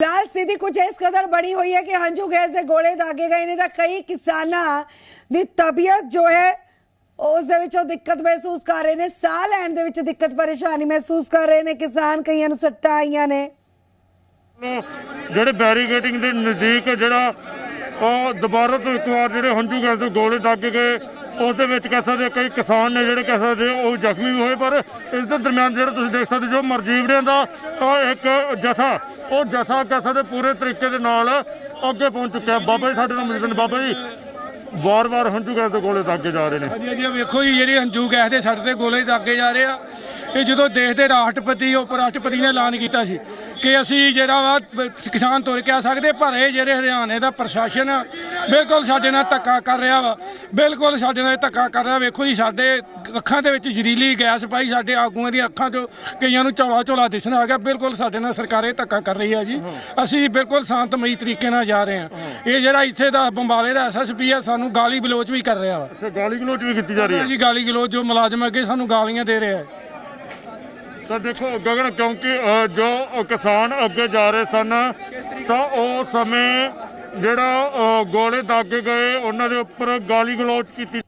ਲਾਲ ਸਿੱਧੀ ਕੁਝ ਇਸ ਕਦਰ ਬੜੀ ਹੋਈ ਹੈ ਕਿ ਹੰਝੂ ਗੈਸ ਦੇ ਗੋਲੇ ਦਾਗੇ ਗਏ ਨੇ ਤਾਂ ਕਈ ਕਿਸਾਨਾਂ ਦੀ ਤਬੀਅਤ ਜੋ ਹੈ, ਉਸ ਦੇ ਵਿੱਚ ਦਿੱਕਤ ਮਹਿਸੂਸ ਕਰ ਰਹੇ ਨੇ। ਸਾਹ ਲੈਣ ਦੇ ਵਿੱਚ ਦਿੱਕਤ ਪਰੇਸ਼ਾਨੀ ਮਹਿਸੂਸ ਕਰ ਰਹੇ ਨੇ ਕਿਸਾਨ, ਕਈਆਂ ਨੂੰ ਸੱਟਾਂ ਆਈਆਂ ਨੇ। ਜਿਹੜੇ ਬੈਰੀਗੇਟਿੰਗ ਦੇ ਨਜ਼ਦੀਕ ਜਿਹੜਾ ਉਹ ਦੁਬਾਰਾ ਤੋਂ ਇੱਕ ਵਾਰ ਜਿਹੜੇ ਹੰਝੂ ਗੈਸ ਦੇ ਗੋਲੇ ਦਾਗੇ ਗਏ ਉਸ ਦੇ ਵਿੱਚ ਕਹਿ ਸਕਦੇ ਕਈ ਕਿਸਾਨ ਨੇ ਜਿਹੜੇ ਕਹਿ ਸਕਦੇ ਉਹ ਜ਼ਖਮੀ ਵੀ ਹੋਏ, ਪਰ ਇਸ ਦੇ ਦਰਮਿਆਨ ਜਿਹੜਾ ਤੁਸੀਂ ਦੇਖ ਸਕਦੇ ਜੋ ਮਰਜੀਵੜਿਆਂ ਦਾ ਉਹ ਇੱਕ ਜਥਾ, ਉਹ ਜਥਾ ਕਹਿ ਸਕਦੇ ਪੂਰੇ ਤਰੀਕੇ ਦੇ ਨਾਲ ਅੱਗੇ ਪਹੁੰਚ ਚੁੱਕਿਆ। ਬਾਬਾ ਜੀ ਸਾਡੇ ਨਾਲ ਮੌਜੂਦ ਨੇ। ਬਾਬਾ ਜੀ, ਵਾਰ-ਵਾਰ ਹੰਝੂ ਗੈਸ ਦੇ ਗੋਲੇ ਦਾਗੇ ਜਾ ਰਹੇ ਨੇ। ਹਾਂਜੀ ਹਾਂਜੀ ਵੇਖੋ ਜੀ, ਜਿਹੜੇ ਹੰਝੂ ਗੈਸ ਦੇ, ਸੱਟ ਤੇ ਗੋਲੇ ਦਾਗੇ ਜਾ ਰਹੇ ਆ। ਇਹ ਜਦੋਂ ਦੇਸ਼ ਦੇ ਰਾਸ਼ਟਰਪਤੀ ਉਪ ਰਾਸ਼ਟਰਪਤੀ ਨੇ ਐਲਾਨ ਕੀਤਾ ਸੀ ਕਿ ਅਸੀਂ ਜਿਹੜਾ ਵਾ ਕਿਸਾਨ ਤੁਰ ਕੇ ਆ ਸਕਦੇ ਪਰ ਇਹ ਜਿਹੜੇ ਹਰਿਆਣੇ ਦਾ ਪ੍ਰਸ਼ਾਸਨ ਆ, ਬਿਲਕੁਲ ਸਾਡੇ ਨਾਲ ਧੱਕਾ ਕਰ ਰਿਹਾ ਵਾ। ਬਿਲਕੁਲ ਸਾਡੇ ਨਾਲ ਧੱਕਾ ਕਰ ਰਿਹਾ। ਵੇਖੋ ਜੀ ਸਾਡੇ ਅੱਖਾਂ ਦੇ ਵਿੱਚ ਜ਼ਹਿਰੀਲੀ ਗੈਸ ਪਾਈ ਸਾਡੇ ਆਗੂਆਂ ਦੀਆਂ ਅੱਖਾਂ 'ਚੋਂ ਕਈਆਂ ਨੂੰ ਝੋਲਾ ਝੋਲਾ ਦਿਸਣ ਆ ਗਿਆ। ਬਿਲਕੁਲ ਸਾਡੇ ਨਾਲ ਸਰਕਾਰੇ ਧੱਕਾ ਕਰ ਰਹੀ ਆ ਜੀ। ਅਸੀਂ ਬਿਲਕੁਲ ਸ਼ਾਂਤਮਈ ਤਰੀਕੇ ਨਾਲ ਜਾ ਰਹੇ ਆ ਇਹ ਜਿਹੜਾ ਇੱਥੇ ਦਾ ਬੰਬਾਲੇ ਦਾ ਐਸਐਸਪੀ ਆ ਸਾਨੂੰ ਗਾਲੀ ਗਲੋਚ ਵੀ ਕਰ ਰਿਹਾ ਵਾ। ਗਾਲੀ ਗਲੋਚ ਵੀ ਕੀਤੀ ਜਾ ਰਹੀ ਹੈ। ਜੀ ਗਾਲੀ ਗਲੋਚ ਜੋ ਮੁਲਾਜ਼ਮ ਅੱਗੇ ਸਾਨੂੰ ਗਾਲੀਆਂ ਦੇ ਰਿਹਾ ਹੈ। ਤਾਂ ਦੇਖੋ ਗਗਨ, ਕਿਉਂਕਿ ਜੋ ਕਿਸਾਨ ਅੱਗੇ ਜਾ ਰਹੇ ਸਨ, ਤਾਂ ਉਹ ਸਮੇਂ ਜਿਹੜਾ ਗੋਲੇ ਦਾਗੇ ਗਏ, ਉਹਨਾਂ ਦੇ ਉੱਪਰ ਗਾਲੀ ਗਲੋਚ ਕੀਤੀ